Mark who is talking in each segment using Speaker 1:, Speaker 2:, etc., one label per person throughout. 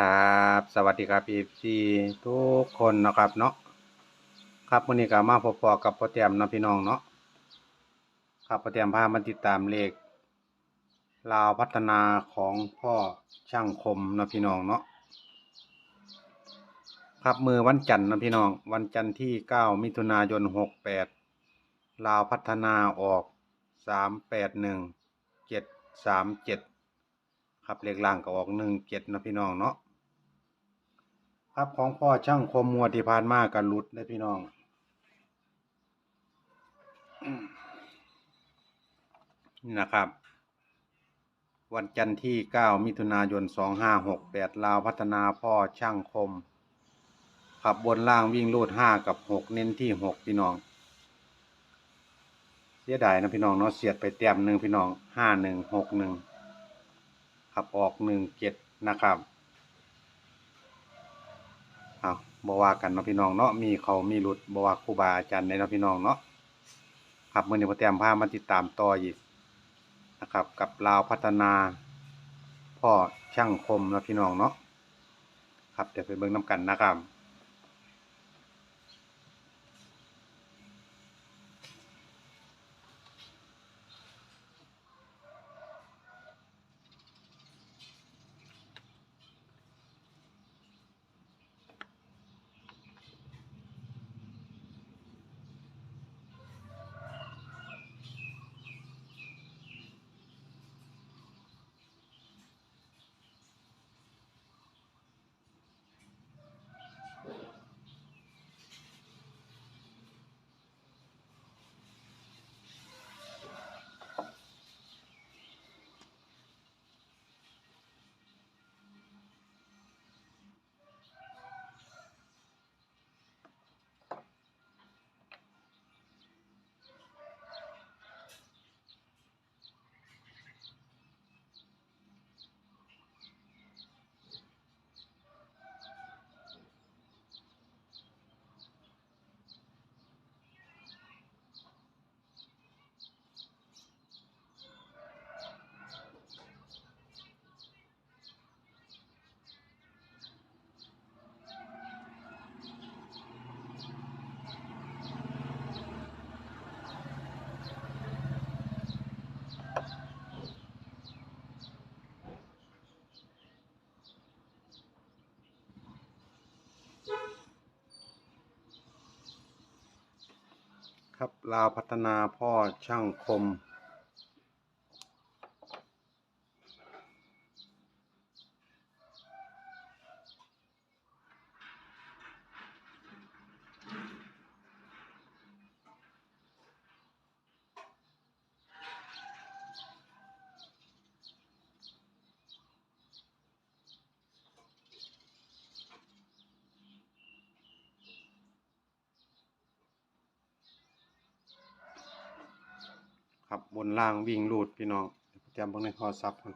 Speaker 1: ครับ สวัสดีครับพีซีทุกคนนะครับเนาะครับวันนี้ก็มาพบปอกับพ่อแต้มนะพี่น้องเนาะครับพ่อแต้มพามาติดตามเลขลาวพัฒนาของพ่อช่างคมนะพี่น้องเนาะครับมือวันจันทร์นะพี่น้อง วันจันทร์ที่เก้ามิถุนายนหกแปดลาวพัฒนาออกสามแปดหนึ่งเจ็ดสามเจ็ดครับเลขล่างก็ออกหนึ่งเจ็ดนะพี่น้องเนาะ ครับของพ่อช่างคมมัวที่ผ่านมากันรุดนะพี่น้องนี่นะครับ วันจันทร์ที่เก้ามิถุนายนสองห้าหกแปดลาวพัฒนาพ่อช่างคม ขับบนล่างวิ่งลูดห้ากับหกเน้นที่หกพี่น้อง เสียดายนะพี่น้องเนาะเสียดไปเต็มหนึ่งพี่น้องห้าหนึ่งหกหนึ่งขับออกหนึ่งเจ็ดนะครับเอา บว่ากันเนาะพี่น้องเนาะมีเขามีหลุดบว่าครูบาอาจารย์ในเนาะพี่น้องเนาะครับมื่อนี้พอเตรียมพามาติดตามต่ออีกนะครับ กับลาวพัฒนาพ่อช่างคมเนาะพี่น้องเนาะครับเดี๋ยวไปเบิ่งน้ำกันนะครับ ลาวพัฒนาพ่อช่างคม ครับบนล่างวิ่งลูดพี่น้องเตรียมเบิ่งในคอซับครับ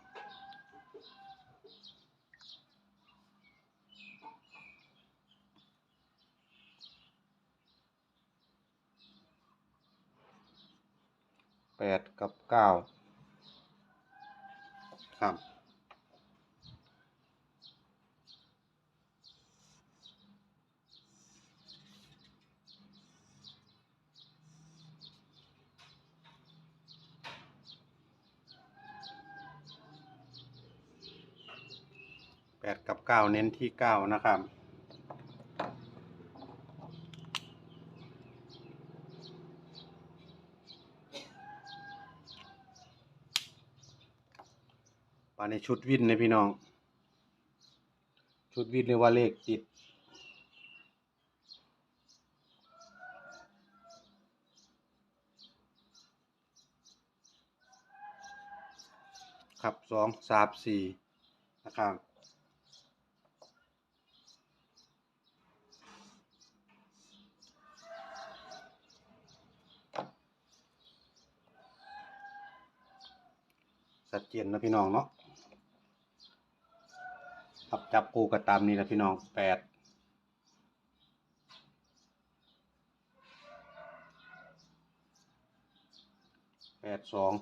Speaker 1: แปดกับเก้าครับ แป ดกับเก้าเน้นที่เก้านะครับ ปาในชุดวินนะพี่น้อง ชุดวินเรียกว่าเลขติดครับสองสามสี่นะครับ สัดเจนนะพี่น้องเนาะครับจับกูก็ตามนี้นะพี่น้องแปดแปดสอง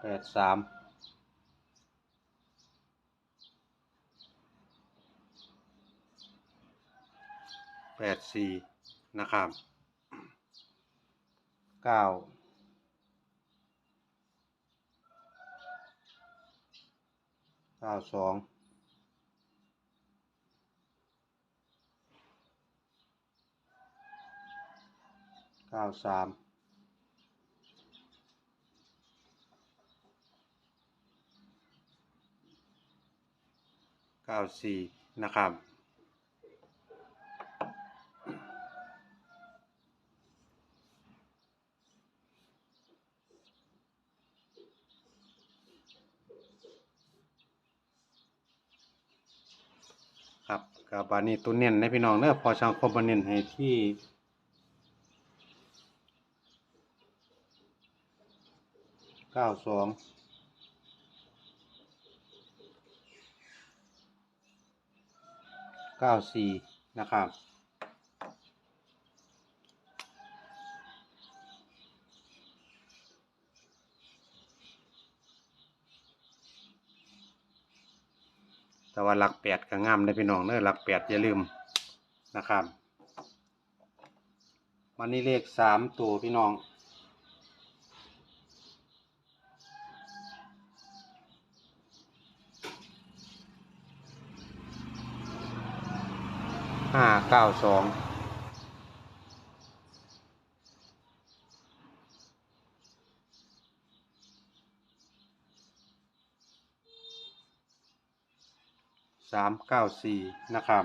Speaker 1: แปดสามแปดสี่นะครับ เก้าเก้าสองเก้าสามเก้าสี่นะครับ ครับ กับบานี้ตัวเน้นในพี่น้องเนอะพอช่างคมมาเน้นให้ที่เก้าสองเก้าสี่นะครับ ว่าหลักแปดก็งามได้พี่น้องเนอะหลักแปดอย่าลืมนะครับวันนี้เลขสามตัวพี่น้องห้าเก้าสอง สามเก้าสี่นะครับ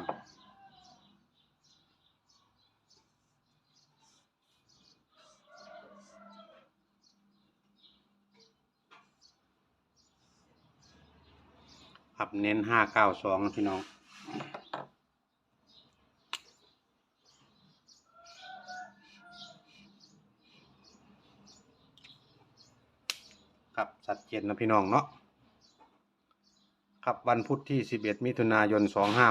Speaker 1: ครับเน้นห้าเก้าสองพี่น้องครับชัดเจนนะพี่น้องเนาะ ครับวันพุธที่ 11 มิถุนายน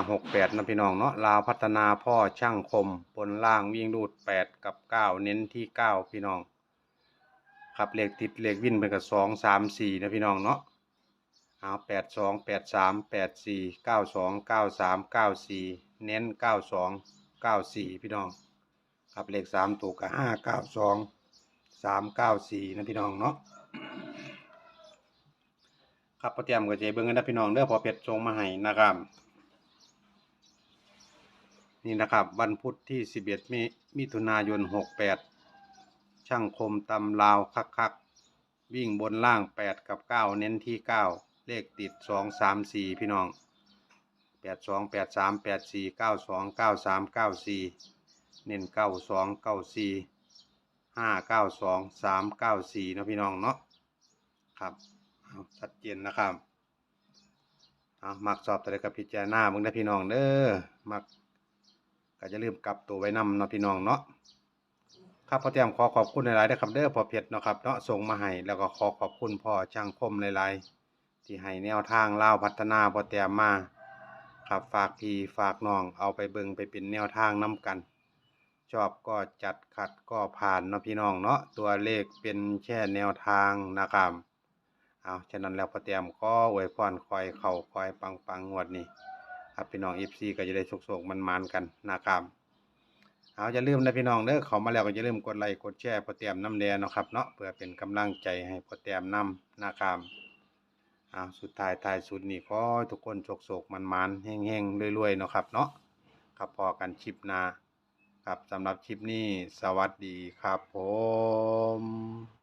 Speaker 1: 2568นะพี่น้องเนาะลาวพัฒนาพ่อช่างคมบนล่างวิ่งรูด 8 กับ 9 เน้นที่ 9 พี่น้อง ครับเลขติดเลขวิ่นเป็นกับ 2 3 4 นะพี่น้องเนาะเอา8 2 8 3 8 4 9 2 9 3 9 4 เน้น 92 94 พี่น้อง ครับเลข 3 ตัวกับ 5 9 2 3 9 4 นะพี่น้องเนาะ ครับพอเตรียมก็จะให้เบิ่งกันนะพี่น้องเด้อพอเพชรส่งมาให้นะครับนี่นะครับ วันพุธที่ 11 มิมิถุนายน 68 ช่างคมตำลาวคักคักๆวิ่งบนล่าง 8 กับ 9 เน้นที่ 9 เลขติด 2 3 4 พี่น้อง 8 2 8 3 8 4 9 2 9 3 9 4 เน้น 9 2 9 4 5 9 2 3 9 4 นะพี่น้องเนาะครับ ชัดเจนนะครับเอามักสอบแต่ละกับพิจารณาเบิ่งได้พี่น้องเด้อมักก็จะลืมกลับตัวไว้นำเนาะพี่น้องเนาะครับพ่อเตรียมขอขอบคุณหลายๆนะครับเด้อพอเพชรเนาะครับเนาะส่งมาให้แล้วก็ขอขอบคุณพ่อช่างคมหลายๆที่ให้แนวทางเล่าพัฒนาพ่อเตรียมมาครับฝากพี่ฝากน้องเอาไปเบิ่งไปเป็นแนวทางนํกัน ชอบก็จัดขัดก็ผ่านเนาะพี่น้องเนาะตัวเลขเป็นแค่แนวทางนะครับ เอาฉะนั้นแล้วพอเตรียมก็อวยพรคอยเข่าคอยปังปังงวดนี้ครับพี่น้องอีฟซีก็จะได้โชคๆมันมันกันนะครับเอาอย่าลืมนะพี่น้องเด้อเขามาแล้วก็อย่าลืมกดไลค์กดแชร์พอเตรียมน้ำแดงนะครับเนาะเพื่อเป็นกำลังใจให้พอเตรียมนำนะครับเอาสุดท้ายท้ายสุดนี่ขอให้ทุกคนโชคๆมันมันแห้งๆรวยๆเนาะครับเนาะครับพอกันคลิปนาครับสำหรับคลิปนี้สวัสดีครับผม